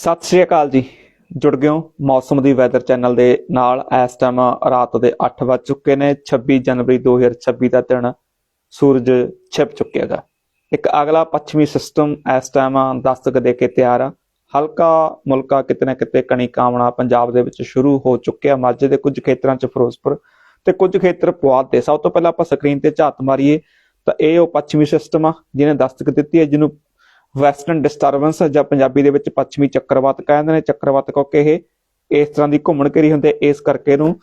ਸਤਿ ਸ਼੍ਰੀ ਅਕਾਲ ਜੀ। ਜੁੜ ਗਏ ਹੋ ਮੌਸਮ ਦੀ ਵੈਦਰ ਚੈਨਲ ਦੇ ਨਾਲ। ਇਸ ਟਾਈਮ ਰਾਤ ਦੇ 8 ਵੱਜ ਚੁੱਕੇ ਨੇ। 26 ਜਨਵਰੀ 2026 ਦਾ ਦਿਨ। ਸੂਰਜ ਛਿਪ ਚੁੱਕਿਆਗਾ ਇੱਕ ਅਗਲਾ ਪੱਛਮੀ ਸਿਸਟਮ ਇਸ ਟਾਈਮ ਦਸਤਕ ਦੇ ਕੇ ਤਿਆਰ ਆ। ਹਲਕਾ ਮੁਲਕਾ ਕਿਤੇ ਨਾ ਕਿਤੇ ਕਣੀ ਕਾਮਣਾ ਪੰਜਾਬ ਦੇ ਵਿੱਚ ਸ਼ੁਰੂ ਹੋ ਚੁੱਕਿਆ। ਮਾਝੇ ਦੇ ਕੁਝ ਖੇਤਰਾਂ 'ਚ ਫਿਰੋਜ਼ਪੁਰ ਤੇ ਕੁਝ ਖੇਤਰ ਪੁਆਧ ਦੇ। ਸਭ ਤੋਂ ਪਹਿਲਾਂ ਆਪਾਂ ਸਕਰੀਨ ਤੇ ਝਾਤ ਮਾਰੀਏ। ਤਾਂ ਇਹ ਉਹ ਪੱਛਮੀ ਸਿਸਟਮ ਆ, ਜਿਹਨੇ ਦਸਤਕ ਦਿੱਤੀ ਹੈ, ਜਿਹਨੂੰ ਵੈਸਟਰਨ ਡਿਸਟਰਬੈਂਸ ਜਾਂ ਪੰਜਾਬੀ ਦੇ ਵਿੱਚ ਪੱਛਮੀ ਚੱਕਰਵਾਤ ਕਹਿੰਦੇ ਨੇ। ਚੱਕਰਵਾਤ ਕਿਉਂਕਿ ਇਹ ਇਸ ਤਰ੍ਹਾਂ ਦੀ ਘੁੰਮਣ ਘੇਰੀ ਹੁੰਦੇ ਇਸ ਕਰਕੇ ਇਹਨੂੰ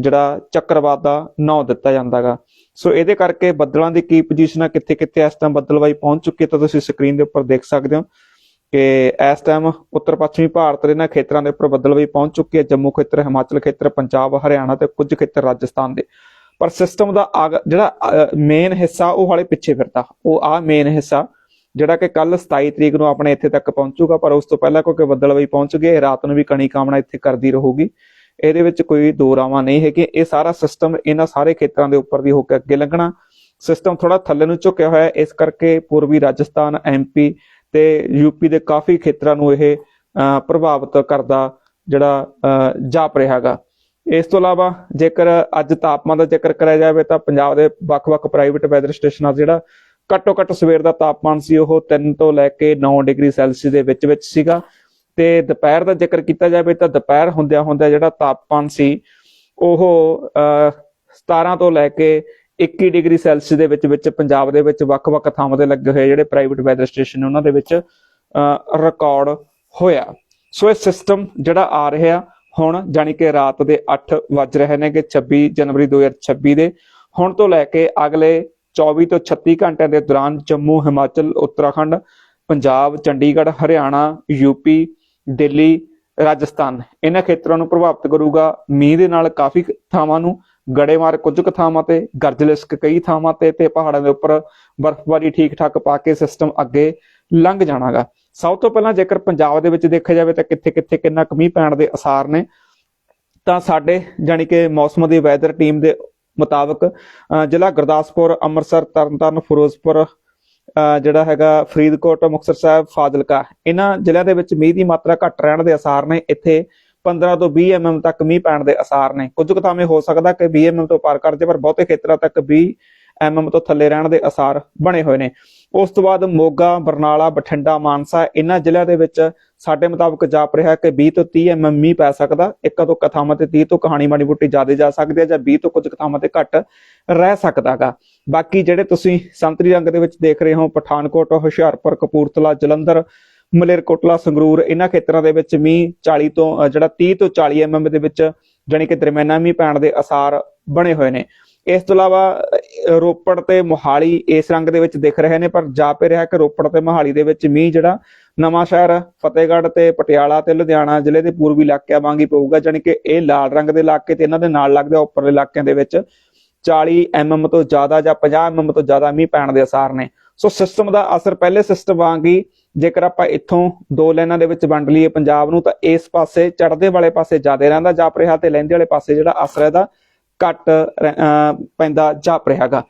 ਜਿਹੜਾ ਚੱਕਰਵਾਤ ਦਾ ਨਾਂ ਦਿੱਤਾ ਜਾਂਦਾਗਾ ਸੋ ਇਹਦੇ ਕਰਕੇ ਬੱਦਲਾਂ ਦੀ ਕੀ ਪੋਜੀਸ਼ਨ ਆ ਕਿੱਥੇ ਕਿੱਥੇ ਇਸ ਟਾਈਮ ਬੱਦਲਵਾਈ ਪਹੁੰਚ ਚੁੱਕੀ ਹੈ ਤਾਂ ਤੁਸੀਂ ਸਕਰੀਨ ਦੇ ਉੱਪਰ ਦੇਖ ਸਕਦੇ ਹੋ ਕਿ ਇਸ ਟਾਈਮ ਉੱਤਰ ਪੱਛਮੀ ਭਾਰਤ ਦੇ ਇਹਨਾਂ ਖੇਤਰਾਂ ਦੇ ਉੱਪਰ ਬੱਦਲਵਾਈ ਪਹੁੰਚ ਚੁੱਕੀ ਹੈ। ਜੰਮੂ ਖੇਤਰ, ਹਿਮਾਚਲ ਖੇਤਰ, ਪੰਜਾਬ, ਹਰਿਆਣਾ ਤੇ ਕੁਝ ਖੇਤਰ ਰਾਜਸਥਾਨ ਦੇ। ਪਰ ਸਿਸਟਮ ਦਾ ਆਗ- ਜਿਹੜਾ ਮੇਨ ਹਿੱਸਾ ਉਹ ਹਾਲੇ ਪਿੱਛੇ ਫਿਰਦਾ। ਉਹ ਆ ਮੇਨ ਹਿੱਸਾ। ਜਿਹੜਾ ਕਿ ਕੱਲ 27 ਤਰੀਕ ਨੂੰ ਆਪਣੇ ਇੱਥੇ ਤੱਕ ਪਹੁੰਚੂਗਾ ਪਰ ਉਸ ਤੋਂ ਪਹਿਲਾਂ ਕਿਉਂਕਿ ਬੱਦਲਵਾਈ ਪਹੁੰਚ ਗਏ ਰਾਤ ਨੂੰ ਵੀ ਕਣੀ ਕਾਮਣਾ ਇੱਥੇ ਕਰਦੀ ਰਹੂਗੀ। ਇਹਦੇ ਵਿੱਚ ਕੋਈ ਦੋ ਰਾਵਾਂ ਨਹੀਂ ਹੈ ਇਹ ਸਾਰਾ ਸਿਸਟਮ ਇਹਨਾਂ ਸਾਰੇ ਖੇਤਰਾਂ ਦੇ ਉੱਪਰ ਦੀ ਹੋ ਕੇ ਅੱਗੇ ਲੰਘਣਾ। ਸਿਸਟਮ ਥੋੜਾ ਥੱਲੇ ਨੂੰ ਝੁਕਿਆ ਹੋਇਆ ਹੈ। ਇਸ ਕਰਕੇ ਪੂਰਬੀ ਰਾਜਸਥਾਨ ਐਮਪੀ ਤੇ ਯੂਪੀ ਦੇ ਕਾਫੀ ਖੇਤਰਾਂ ਨੂੰ ਇਹ ਅਹ, ਪ੍ਰਭਾਵਿਤ ਕਰਦਾ ਜਿਹੜਾ ਅਹ, ਜਾਪ ਰਿਹਾਗਾ ਇਸ ਤੋਂ ਇਲਾਵਾ ਜੇਕਰ ਅੱਜ ਤਾਪਮਾਨ ਦਾ ਜ਼ਿਕਰ ਕਰਿਆ ਜਾਵੇ ਤਾਂ ਪੰਜਾਬ ਦੇ ਵੱਖ-ਵੱਖ ਪ੍ਰਾਈਵੇਟ ਵੈਦਰ ਸਟੇਸ਼ਨਾਂ ਜਿਹੜਾ ਘੱਟੋ ਘੱਟ ਸਵੇਰ ਦਾ ਤਾਪਮਾਨ ਸੀ ਉਹ 3 ਤੋਂ ਲੈ ਕੇ 9 ਡਿਗਰੀ ਸੈਲਸੀਅਸ ਦੇ ਵਿੱਚ ਵਿੱਚ ਸੀਗਾ। ਤੇ ਦੁਪਹਿਰ ਦਾ ਜ਼ਿਕਰ ਕੀਤਾ ਜਾਵੇ ਤਾਂ ਦੁਪਹਿਰ ਹੁੰਦਿਆਂ ਹੁੰਦਿਆਂ ਜਿਹੜਾ ਤਾਪਮਾਨ ਸੀ ਉਹ ਅਹ, 17 ਤੋਂ ਲੈ ਕੇ 21 ਡਿਗਰੀ ਸੈਲਸੀਅਸ ਦੇ ਵਿੱਚ ਵਿੱਚ ਪੰਜਾਬ ਦੇ ਵਿੱਚ ਵੱਖ-ਵੱਖ ਥਾਵਾਂ ਤੇ ਲੱਗੇ ਹੋਏ ਜਿਹੜੇ ਪ੍ਰਾਈਵੇਟ ਵੈਦਰ ਸਟੇਸ਼ਨ ਨੇ ਉਹਨਾਂ ਦੇ ਵਿੱਚ ਰਿਕਾਰਡ ਹੋਇਆ। ਸੋ ਇਹ ਸਿਸਟਮ ਜਿਹੜਾ ਆ ਰਿਹਾ ਹੁਣ ਜਾਨੀ ਕਿ ਰਾਤ ਦੇ 8 ਵੱਜ ਰਹੇ ਨੇ ਕਿ 26 ਜਨਵਰੀ 2026 ਦੇ। ਹੁਣ ਤੋਂ ਲੈ ਕੇ ਅਗਲੇ 24 ਤੋਂ 36 ਘੰਟਿਆਂ ਦੇ ਦੌਰਾਨ ਜੰਮੂ, ਹਿਮਾਚਲ, ਉੱਤਰਾਖੰਡ, ਪੰਜਾਬ, ਚੰਡੀਗੜ੍ਹ, ਹਰਿਆਣਾ ਯੂਪੀ ਦਿੱਲੀ, ਰਾਜਸਥਾਨ। ਇਹਨਾਂ ਖੇਤਰਾਂ ਨੂੰ ਪ੍ਰਭਾਵਿਤ ਕਰੂਗਾ। ਮੀਂਹ ਦੇ ਨਾਲ ਕਾਫੀ ਥਾਵਾਂ ਨੂੰ ਗੜੇਮਾਰ ਕੁਝ ਕੁ ਥਾਵਾਂ ਤੇ, ਗਰਜਲਿਸਕ ਕਈ ਥਾਵਾਂ ਤੇ ਤੇ ਪਹਾੜਾਂ ਦੇ ਉੱਪਰ ਬਰਫ਼ਬਾਰੀ ਠੀਕ ਠਾਕ ਪਾ ਕੇ ਸਿਸਟਮ ਅੱਗੇ ਲੰਘ ਜਾਣਾਗਾ। ਸਭ ਤੋਂ ਪਹਿਲਾਂ ਜੇਕਰ ਪੰਜਾਬ ਦੇ ਵਿੱਚ ਦੇਖਿਆ ਜਾਵੇ ਤਾਂ ਕਿੱਥੇ ਕਿੱਥੇ ਕਿੰਨਾ ਕੁ ਮੀਂਹ ਪੈਣ ਦੇ ਅਸਾਰ ਨੇ, ਤਾਂ ਸਾਡੇ ਜਾਨੀ ਕਿ ਮੌਸਮ ਦੀ ਵੈਦਰ ਟੀਮ ਦੇ ਮੁਤਾਬਕ ਜ਼ਿਲ੍ਹਾ ਗੁਰਦਾਸਪੁਰ, ਅੰਮ੍ਰਿਤਸਰ, ਤਰਨਤਾਰਨ, ਫਿਰੋਜ਼ਪੁਰ ਜਿਹੜਾ ਹੈਗਾ ਫਰੀਦਕੋਟ, ਮੁਕਤਸਰ ਸਾਹਿਬ, ਫਾਜ਼ਿਲਕਾ। ਇਹਨਾਂ ਜ਼ਿਲ੍ਹਿਆਂ ਦੇ ਵਿੱਚ ਮੀਂਹ ਦੀ ਮਾਤਰਾ ਘੱਟ ਰਹਿਣ ਦੇ ਅਸਾਰ ਨੇ। ਇੱਥੇ 15 ਤੋਂ 20 ਐਮਐਮ ਤੱਕ ਮੀਂਹ ਪੈਣ ਦੇ ਅਸਾਰ ਨੇ। ਕੁਝ ਕੁ ਥਾਵੇਂ ਹੋ ਸਕਦਾ ਕਿ 20 ਐਮਐਮ ਤੋਂ ਪਾਰ ਕਰ ਜਾਏ, ਪਰ ਬਹੁਤੇ ਖੇਤਰਾਂ ਤੱਕ 20 ਐਮਐਮ ਤੋਂ ਥੱਲੇ ਰਹਿਣ ਦੇ ਅਸਾਰ ਬਣੇ ਹੋਏ ਨੇ। ਉਸ ਤੋਂ ਬਾਅਦ ਮੋਗਾ, ਬਰਨਾਲਾ, ਬਠਿੰਡਾ, ਮਾਨਸਾ ਇਹਨਾਂ ਜ਼ਿਲ੍ਹਿਆਂ ਦੇ ਵਿੱਚ ਸਾਡੇ ਮੁਤਾਬਕ ਜਾਪ ਰਿਹਾ ਕਿ 20 ਤੋਂ 30 ਐਮਐਮ ਮੀਂਹ ਪੈ ਸਕਦਾ। ਇੱਕ ਤੋਂ ਕਥਾਵਾਂ ਤੇ 30 ਤੋਂ ਕਹਾਣੀ ਮਾੜੀ ਮੋਟੀ ਜ਼ਿਆਦਾ ਜਾ ਸਕਦੀ ਹੈ ਜਾਂ 20 ਤੋਂ ਕੁਝ ਕਥਾਵਾਂ ਤੇ ਘੱਟ ਰਹਿ ਸਕਦਾਗਾ ਬਾਕੀ ਜਿਹੜੇ ਤੁਸੀਂ ਸੰਤਰੀ ਰੰਗ ਦੇ ਵਿੱਚ ਦੇਖ ਰਹੇ ਹੋ, ਪਠਾਨਕੋਟ, ਹੁਸ਼ਿਆਰਪੁਰ, ਕਪੂਰਥਲਾ, ਜਲੰਧਰ, ਮਲੇਰਕੋਟਲਾ, ਸੰਗਰੂਰ ਇਹਨਾਂ ਖੇਤਰਾਂ ਦੇ ਵਿੱਚ ਮੀਂਹ 40 ਤੋਂ ਜਿਹੜਾ 30 ਤੋਂ 40 ਐਮ ਦੇ ਵਿੱਚ ਜਾਣੀ ਕਿ ਦਰਮਿਆਨਾ ਮੀਂਹ ਪੈਣ ਦੇ ਅਸਾਰ ਬਣੇ ਹੋਏ ਨੇ। ਇਸ ਤੋਂ ਇਲਾਵਾ ਰੋਪੜ ਤੇ ਮੋਹਾਲੀ ਇਸ ਰੰਗ ਦੇ ਵਿੱਚ ਦਿਖ ਰਹੇ ਨੇ, ਪਰ ਜਾਪੇ ਰਿਹਾ ਕਿ ਰੋਪੜ ਤੇ ਮੋਹਾਲੀ ਦੇ ਵਿੱਚ ਮੀਂਹ ਜਿਹੜਾ ਨਵਾਂ ਸ਼ਹਿਰ ਫਤਿਹਗੜ੍ਹ ਤੇ ਪਟਿਆਲਾ ਤੇ ਲੁਧਿਆਣਾ ਜ਼ਿਲ੍ਹੇ ਦੇ ਪੂਰਬੀ ਇਲਾਕਿਆਂ ਵਾਂਗ ਹੀ ਪਊਗਾ, ਜਾਣੀ ਕਿ ਇਹ ਲਾਲ ਰੰਗ ਦੇ ਇਲਾਕੇ ਤੇ ਇਹਨਾਂ ਦੇ ਨਾਲ ਲੱਗਦੇ ਉੱਪਰਲੇ ਇਲਾਕਿਆਂ ਦੇ ਵਿੱਚ 40 ਐਮਐਮ ਤੋਂ ਜ਼ਿਆਦਾ ਜਾਂ 50 ਐਮਐਮ ਤੋਂ ਜ਼ਿਆਦਾ ਮੀਂਹ ਪੈਣ ਦੇ ਅਸਾਰ ਨੇ। ਸੋ ਸਿਸਟਮ ਦਾ ਅਸਰ ਪਹਿਲੇ ਸਿਸਟਮ ਵਾਂਗ ਹੀ, ਜੇਕਰ ਆਪਾਂ ਇੱਥੋਂ ਦੋ ਲਾਈਨਾਂ ਦੇ ਵਿੱਚ ਵੰਡ ਲਈਏ ਪੰਜਾਬ ਨੂੰ, ਤਾਂ ਇਸ ਪਾਸੇ ਚੜਦੇ ਵਾਲੇ ਪਾਸੇ ਜ਼ਿਆਦਾ ਰਹਿੰਦਾ, ਜਾਪ ਰਿਹਾ ਤੇ ਲਹਿੰਦੇ ਵਾਲੇ ਪਾਸੇ ਜਿਹੜਾ ਅਸਰ ਇਹਦਾ ਘੱਟ ਅਹ ਪੈਂਦਾ ਜਾਪ ਰਿਹਾਗਾ।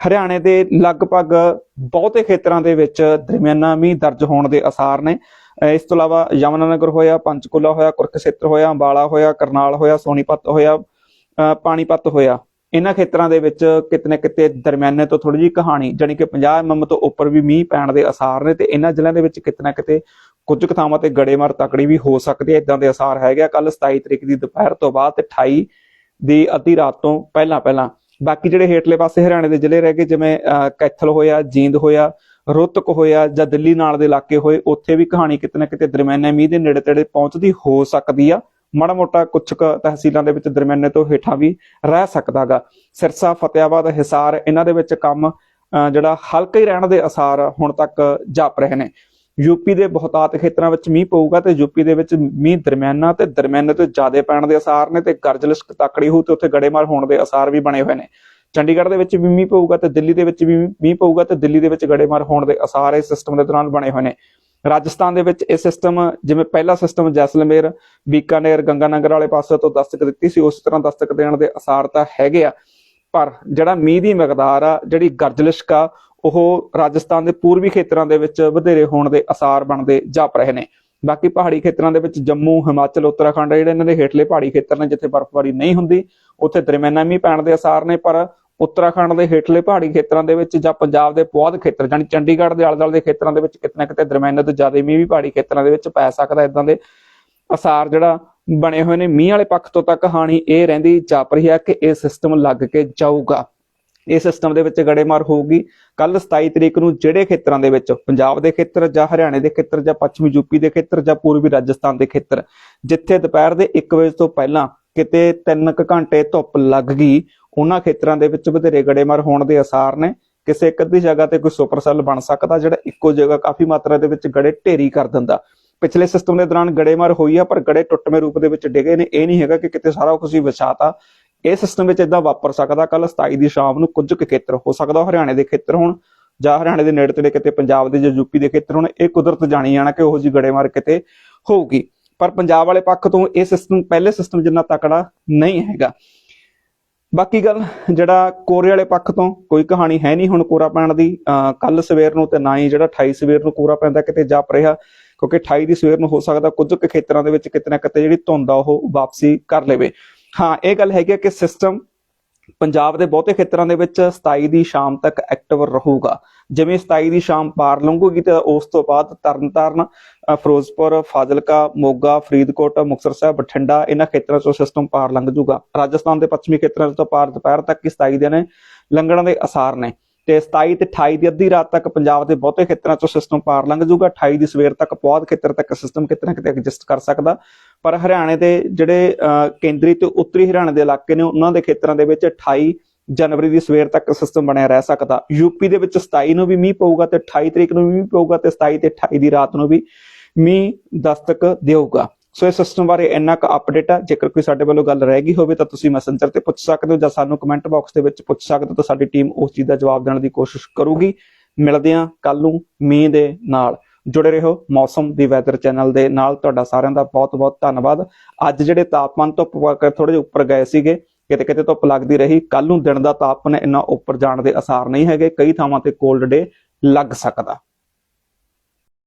ਹਰਿਆਣੇ ਦੇ ਲਗਭਗ ਬਹੁਤੇ ਖੇਤਰਾਂ ਦੇ ਵਿੱਚ ਦਰਮਿਆਨਾ ਮੀਂਹ ਦਰਜ ਹੋਣ ਦੇ ਅਸਾਰ ਨੇ। ਇਸ ਤੋਂ ਇਲਾਵਾ ਯਮਨਾਨਗਰ ਹੋਇਆ, ਪੰਚਕੂਲਾ ਹੋਇਆ, ਕੁਰਕਸ਼ੇਤਰ ਹੋਇਆ, ਅੰਬਾਲਾ ਹੋਇਆ, ਕਰਨਾਲ ਹੋਇਆ, ਸੋਨੀਪਤ ਹੋਇਆ ਪਾਣੀਪਤ ਹੋਇਆ। ਇਹਨਾਂ ਖੇਤਰਾਂ ਦੇ ਵਿੱਚ ਕਿਤੇ ਨਾ ਕਿਤੇ ਦਰਮਿਆਨੇ ਤੋਂ ਥੋੜੀ ਜਿਹੀ ਕਹਾਣੀ, ਜਾਣੀ ਕਿ 50 ਐਮਐਮ mm ਤੋਂ ਉੱਪਰ ਵੀ ਮੀਂਹ ਪੈਣ ਦੇ ਅਸਾਰ ਨੇ ਤੇ ਇਹਨਾਂ ਜ਼ਿਲ੍ਹਿਆਂ ਦੇ ਵਿੱਚ ਕਿਤੇ ਨਾ ਕਿਤੇ ਕੁਝ ਕੁ ਥਾਵਾਂ ਤੇ ਗੜੇਮਾਰ ਤਕੜੀ ਵੀ ਹੋ ਸਕਦੀ ਹੈ। ਇਦਾਂ ਦੇ ਅਸਾਰ ਹੈਗੇ ਆ। ਕੱਲ 27 ਤਰੀਕ ਦੀ ਦੁਪਹਿਰ ਤੋਂ ਬਾਅਦ ਤੇ 28 ਦੀ ਅੱਧੀ ਰਾਤ ਤੋਂ ਪਹਿਲਾਂ ਪਹਿਲਾਂ। ਬਾਕੀ ਜਿਹੜੇ ਹੇਠਲੇ ਪਾਸੇ ਹਰਿਆਣੇ ਦੇ ਜ਼ਿਲ੍ਹੇ ਰਹਿ ਗਏ ਜਿਵੇਂ ਕੈਥਲ ਹੋਇਆ ਜੀਂਦ ਹੋਇਆ ਰੋਤਕ ਹੋਇਆ ਜਾਂ ਦਿੱਲੀ ਨਾਲ ਦੇ ਇਲਾਕੇ ਹੋਏ ਉੱਥੇ ਵੀ ਕਹਾਣੀ ਕਿਤੇ ਨਾ ਕਿਤੇ ਦਰਮਿਆਨੇ ਮੀਂਹ ਦੇ ਨੇੜੇ ਤੇੜੇ ਪਹੁੰਚਦੀ ਹੋ ਸਕਦੀ ਆ। ਮਾੜਾ ਮੋਟਾ ਕੁਝ ਕੁ ਤਹਿਸੀਲਾਂ ਦੇ ਵਿੱਚ ਦਰਮਿਆਨੇ ਤੋਂ ਹੇਠਾਂ ਵੀ ਰਹਿ ਸਕਦਾਗਾ ਸਿਰਸਾ ਫਤਿਆਬਾਦ ਹਿਸਾਰ ਇਹਨਾਂ ਦੇ ਵਿੱਚ ਕੰਮ ਅਹ, ਜਿਹੜਾ ਹਲਕਾ ਹੀ ਰਹਿਣ ਦੇ ਅਸਾਰ ਹੁਣ ਤੱਕ ਜਾਪ ਰਹੇ ਨੇ। ਯੂਪੀ ਦੇ ਬਹੁਤਾਤ ਖੇਤਰਾਂ ਵਿੱਚ ਮੀਂਹ ਪਊਗਾ ਤੇ ਯੂਪੀ ਦੇ ਵਿੱਚ ਮੀਂਹ ਦਰਮਿਆਨਾ ਤੇ ਦਰਮਿਆਨੇ ਤੋਂ ਜ਼ਿਆਦਾ ਪੈਣ ਦੇ ਅਸਾਰ ਨੇ ਤੇ ਗਰਜ ਲਿਸ਼ਕ ਤਕੜੀ ਹੋ ਤੇ ਉੱਥੇ ਗੜੇਮਾਰ ਹੋਣ ਦੇ ਅਸਾਰ ਵੀ ਬਣੇ ਹੋਏ ਨੇ। ਚੰਡੀਗੜ੍ਹ ਦੇ ਵਿੱਚ ਵੀ ਮੀਂਹ ਪਊਗਾ ਤੇ ਦਿੱਲੀ ਦੇ ਵਿੱਚ ਵੀ ਮੀਂਹ ਪਊਗਾ ਤੇ ਦਿੱਲੀ ਦੇ ਵਿੱਚ ਗੜੇਮਾਰ ਹੋਣ ਦੇ ਅਸਾਰ ਇਸ ਸਿਸਟਮ ਦੇ ਦੌਰਾਨ ਬਣੇ ਹੋਏ ਨੇ। ਰਾਜਸਥਾਨ ਦੇ ਵਿੱਚ ਇਹ ਸਿਸਟਮ ਜਿਵੇਂ ਪਹਿਲਾ ਸਿਸਟਮ ਜੈਸਲਮੇਰ, ਬੀਕਾਨੇਰ, ਗੰਗਾਨਗਰ ਵਾਲੇ ਪਾਸੇ ਤੋਂ ਦਸਤਕ ਦਿੱਤੀ ਸੀ, ਉਸ ਤਰ੍ਹਾਂ ਦਸਤਕ ਦੇਣ ਦੇ ਅਸਾਰ ਤਾਂ ਹੈਗੇ ਆ। ਪਰ ਜਿਹੜਾ ਮੀਂਹ ਦੀ ਮਕਦਾਰ ਆ, ਜਿਹੜੀ ਗਰਜਲਸ਼ਕ ਆ ਉਹ ਰਾਜਸਥਾਨ ਦੇ ਪੂਰਬੀ ਖੇਤਰਾਂ ਦੇ ਵਿੱਚ ਵਧੇਰੇ ਹੋਣ ਦੇ ਅਸਾਰ ਬਣਦੇ ਜਾਪ ਰਹੇ ਨੇ। ਬਾਕੀ ਪਹਾੜੀ ਖੇਤਰਾਂ ਦੇ ਵਿੱਚ ਜੰਮੂ, ਹਿਮਾਚਲ, ਉੱਤਰਾਖੰਡ ਜਿਹੜੇ ਇਹਨਾਂ ਦੇ ਹੇਠਲੇ ਪਹਾੜੀ ਖੇਤਰ ਨੇ ਜਿੱਥੇ ਬਰਫ਼ਬਾਰੀ ਨਹੀਂ ਹੁੰਦੀ, ਉੱਥੇ ਦਰਮਿਆਨਾ ਮੀਂਹ ਪੈਣ ਦੇ ਅਸਾਰ ਨੇ, ਪਰ ਉੱਤਰਾਖੰਡ ਦੇ ਹੇਠਲੇ ਪਹਾੜੀ ਖੇਤਰਾਂ ਦੇ ਵਿੱਚ ਜਾਂ ਪੰਜਾਬ ਦੇ ਪੁਆਧ ਖੇਤਰ ਜਾਨੀ ਚੰਡੀਗੜ੍ਹ ਦੇ ਆਲੇ ਦੁਆਲੇ ਦੇ ਖੇਤਰਾਂ ਦੇ ਵਿੱਚ ਕਿਤੇ ਨਾ ਕਿਤੇ ਦਰਮਿਆਨੇ ਤੋਂ ਜ਼ਿਆਦਾ ਮੀਂਹ ਵੀ ਪਹਾੜੀ ਖੇਤਰਾਂ ਦੇ ਵਿੱਚ ਪੈ ਸਕਦਾ ਇਦਾਂ ਦੇ ਅਸਾਰ ਜਿਹੜਾ ਬਣੇ ਹੋਏ ਨੇ। ਮੀਂਹ ਵਾਲੇ ਪੱਖ ਤੋਂ ਤਾਂ ਕਹਾਣੀ ਇਹ ਰਹਿੰਦੀ, ਜਾਪ ਰਹੀ ਹੈ ਕਿ ਇਹ ਸਿਸਟਮ ਲੱਗ ਕੇ ਜਾਊਗਾ। ਇਹ ਸਿਸਟਮ ਦੇ ਵਿੱਚ ਗੜੇਮਾਰ ਹੋਊਗੀ। ਕੱਲ 27 ਤਰੀਕ ਨੂੰ ਜਿਹੜੇ ਖੇਤਰਾਂ ਦੇ ਵਿੱਚ, ਪੰਜਾਬ ਦੇ ਖੇਤਰ ਜਾਂ ਹਰਿਆਣੇ ਦੇ ਖੇਤਰ ਜਾਂ ਪੱਛਮੀ ਯੂਪੀ ਦੇ ਖੇਤਰ ਜਾਂ ਪੂਰਬੀ ਰਾਜਸਥਾਨ ਦੇ ਖੇਤਰ, ਜਿੱਥੇ ਦੁਪਹਿਰ ਦੇ 1 ਵਜੇ ਤੋਂ ਪਹਿਲਾਂ ਕਿਤੇ 3 ਘੰਟੇ ਧੁੱਪ ਲੱਗ ਗਈ, ਉਹਨਾਂ ਖੇਤਰਾਂ ਦੇ ਵਿੱਚ ਵਧੇਰੇ ਗੜੇਮਾਰ ਹੋਣ ਦੇ ਅਸਾਰ ਨੇ। ਕਿਸੇ ਇੱਕ ਅੱਧੀ ਜਗ੍ਹਾ ਤੇ ਕੋਈ ਸੁਪਰਸੈੱਲ ਬਣ ਸਕਦਾ, ਜਿਹੜਾ ਇੱਕੋ ਜਗ੍ਹਾ ਕਾਫੀ ਮਾਤਰਾ ਦੇ ਵਿੱਚ ਗੜੇ ਢੇਰੀ ਕਰ ਦਿੰਦਾ। ਪਿਛਲੇ ਸਿਸਟਮ ਦੇ ਦੌਰਾਨ ਗੜੇਮਾਰ ਹੋਈ ਆ, ਪਰ ਗੜੇ ਟੁੱਟਵੇਂ ਰੂਪ ਦੇ ਵਿੱਚ ਡਿੱਗੇ ਨੇ। ਇਹ ਨਹੀਂ ਹੈਗਾ ਕਿ ਕਿਤੇ ਸਾਰਾ ਕੁਝ ਹੀ ਵਿਛਾਤਾ। ਇਹ ਸਿਸਟਮ ਵਿੱਚ ਇਦਾਂ ਵਾਪਰ ਸਕਦਾ ਕੱਲ 27 ਦੀ ਸ਼ਾਮ ਨੂੰ ਕੁਝ ਕੁ ਖੇਤਰ ਹੋ ਸਕਦਾ ਹਰਿਆਣੇ ਦੇ ਖੇਤਰ ਹੋਣ, ਜਾਂ ਹਰਿਆਣੇ ਦੇ ਨੇੜੇ ਤੇੜੇ ਕਿਤੇ ਪੰਜਾਬ ਦੇ ਜਾਂ ਯੂਪੀ ਦੇ ਖੇਤਰ ਹੋਣ, ਇਹ ਕੁਦਰਤ ਜਾਣੀ ਜਾਣਾ ਕਿ ਉਹੋ ਜੀ ਗੜੇਮਾਰ ਕਿਤੇ ਹੋਊਗੀ। ਪਰ ਪੰਜਾਬ ਵਾਲੇ ਪੱਖ ਤੋਂ ਇਹ ਸਿਸਟਮ ਪਹਿਲੇ ਸਿਸਟਮ ਜਿੰਨਾ ਤਕੜਾ ਨਹੀਂ ਹੈਗਾ। ਬਾਕੀ ਗੱਲ, ਜਿਹੜਾ ਕੋਰੇ ਵਾਲੇ ਪੱਖ ਤੋਂ ਕੋਈ ਕਹਾਣੀ ਹੈ ਨਹੀਂ ਹੁਣ ਕੋਰਾ ਪੈਣ ਦੀ ਕੱਲ ਸਵੇਰ ਨੂੰ ਤੇ ਨਾ ਹੀ ਜਿਹੜਾ 28 ਸਵੇਰ ਨੂੰ ਕੋਰਾ ਪੈਂਦਾ ਕਿਤੇ ਜਾਪ ਰਿਹਾ, ਕਿਉਂਕਿ 28 ਦੀ ਸਵੇਰ ਨੂੰ ਹੋ ਸਕਦਾ ਕੁਝ ਕੁ ਖੇਤਰਾਂ ਦੇ ਵਿੱਚ ਕਿਤੇ ਨਾ ਕਿਤੇ ਜਿਹੜੀ ਧੁੰਦ ਆ ਉਹ ਵਾਪਸੀ ਕਰ ਲਵੇ। ਹਾਂ ਇਹ ਗੱਲ ਹੈਗੀ ਆ ਕਿ ਸਿਸਟਮ ਪੰਜਾਬ ਦੇ ਬਹੁਤੇ ਖੇਤਰਾਂ ਦੇ ਵਿੱਚ 27 ਦੀ ਸ਼ਾਮ ਤੱਕ ਐਕਟਿਵ ਰਹੂਗਾ। ਜਿਵੇਂ 27 ਦੀ ਸ਼ਾਮ ਪਾਰ ਲੰਘੂਗੀ ਤੇ ਉਸ ਤੋਂ ਬਾਅਦ ਤਰਨਤਾਰਨ ਅ, ਫਿਰੋਜ਼ਪੁਰ ਫਾਜ਼ਿਲਕਾ ਮੋਗਾ ਫਰੀਦਕੋਟ ਮੁਕਤਸਰ ਸਾਹਿਬ ਬਠਿੰਡਾ ਇਹਨਾਂ ਖੇਤਰਾਂ ਚੋਂ ਸਿਸਟਮ ਪਾਰ ਲੰਘ ਜੂਗਾ ਰਾਜਸਥਾਨ ਦੇ ਪੱਛਮੀ ਖੇਤਰਾਂ ਤੋਂ ਪਾਰ ਦੁਪਹਿਰ ਤੱਕ ਹੀ 27 ਦੇ ਨੇ ਲੰਘਣ ਦੇ ਅਸਾਰ ਨੇ। ਤੇ 27 ਤੇ 28 ਦੀ ਅੱਧੀ ਰਾਤ ਤੱਕ ਪੰਜਾਬ ਦੇ ਬਹੁਤੇ ਖੇਤਰਾਂ ਚੋਂ ਸਿਸਟਮ ਪਾਰ ਲੰਘ ਜੂਗਾ 28 ਦੀ ਸਵੇਰ ਤੱਕ ਬਹੁਤ ਖੇਤਰ ਤੱਕ ਸਿਸਟਮ ਕਿਤੇ ਨਾ ਕਿਤੇ ਐਡਜਸਟ ਕਰ ਸਕਦਾ। ਪਰ ਹਰਿਆਣੇ ਦੇ ਜਿਹੜੇ ਕੇਂਦਰੀ ਤੇ ਉੱਤਰੀ ਹਰਿਆਣੇ ਦੇ ਇਲਾਕੇ ਨੇ, ਉਹਨਾਂ ਦੇ ਖੇਤਰਾਂ ਦੇ ਵਿੱਚ 28 ਜਨਵਰੀ ਦੀ ਸਵੇਰ ਤੱਕ ਸਿਸਟਮ ਬਣਿਆ ਰਹਿ ਸਕਦਾ। ਯੂਪੀ ਦੇ ਵਿੱਚ 27 ਨੂੰ ਵੀ ਮੀਂਹ ਪਊਗਾ ਤੇ 28 ਤਰੀਕ ਨੂੰ ਵੀ ਮੀਂਹ ਪਊਗਾ ਤੇ 27 ਤੇ 28 ਦੀ ਰਾਤ ਨੂੰ ਵੀ ਮੀਂਹ ਦਸਤਕ ਦੇਊਗਾ। ਸੋ ਇਹ ਸਿਸਟਮ ਬਾਰੇ ਇੰਨਾ ਕੁ ਅਪਡੇਟ ਆ। ਜੇਕਰ ਕੋਈ ਸਾਡੇ ਵੱਲੋਂ ਗੱਲ ਰਹਿ ਗਈ ਹੋਵੇ ਤਾਂ ਤੁਸੀਂ ਮੈਸੇਂਜਰ ਤੇ ਪੁੱਛ ਸਕਦੇ ਹੋ ਜਾਂ ਸਾਨੂੰ ਕਮੈਂਟ ਬਾਕਸ ਦੇ ਵਿੱਚ ਪੁੱਛ ਸਕਦੇ ਹੋ ਤਾਂ ਸਾਡੀ ਟੀਮ ਉਸ ਚੀਜ਼ ਦਾ ਜਵਾਬ ਦੇਣ ਦੀ ਕੋਸ਼ਿਸ਼ ਕਰੂਗੀ। ਮਿਲਦੇ ਹਾਂ ਕੱਲ ਨੂੰ ਮੀਂਹ ਦੇ ਨਾਲ। ਜੁੜੇ ਰਹੋ ਮੌਸਮ ਦੀ ਵੈਦਰ ਚੈਨਲ ਦੇ ਨਾਲ। ਤੁਹਾਡਾ ਸਾਰਿਆਂ ਦਾ ਬਹੁਤ ਬਹੁਤ ਧੰਨਵਾਦ। ਅੱਜ ਜਿਹੜੇ ਤਾਪਮਾਨ ਤੋਂ ਥੋੜੇ ਜਿਹਾ ਉੱਪਰ ਗਏ ਸੀਗੇ, ਕਿਤੇ ਕਿਤੇ ਧੁੱਪ ਲੱਗਦੀ ਰਹੀ। ਕੱਲ ਨੂੰ ਦਿਨ ਦਾ ਤਾਪਮਾਨ ਇੰਨਾ ਉੱਪਰ ਜਾਣ ਦੇ ਅਸਾਰ ਨਹੀਂ ਹੈਗੇ। ਕਈ ਥਾਵਾਂ ਤੇ ਕੋਲਡ ਡੇ ਲੱਗ ਸਕਦਾ।